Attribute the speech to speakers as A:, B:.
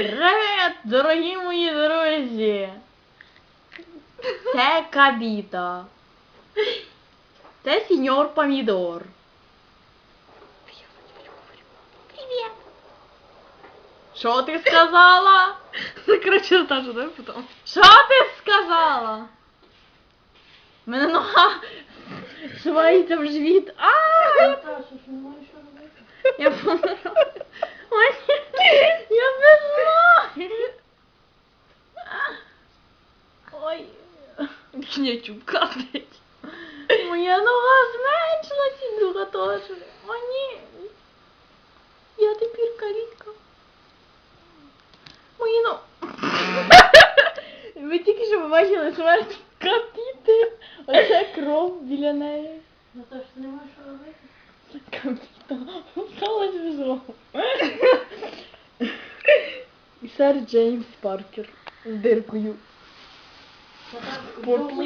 A: Привіт, дорогі мої друзі! Це Кабіта. Це сеньор Помідор. Привіт. Що ти сказала?
B: Ну, короче, Наташа, давай потом.
A: Що ти сказала? Мене нога швається в живіт. А, я,
B: Наташа, Кетчуп капать.
A: Моя нога зменшилась і друга теж. О, ні. Я тепер калітка. Мої но... Ви тільки що побачили смерть капіти. Оце кров біля неї.
B: Наташа, ти не можеш робити?
A: Капіта. Сталося безумно. І сер Джеймс Паркер з диркою.
B: Pour... Pour...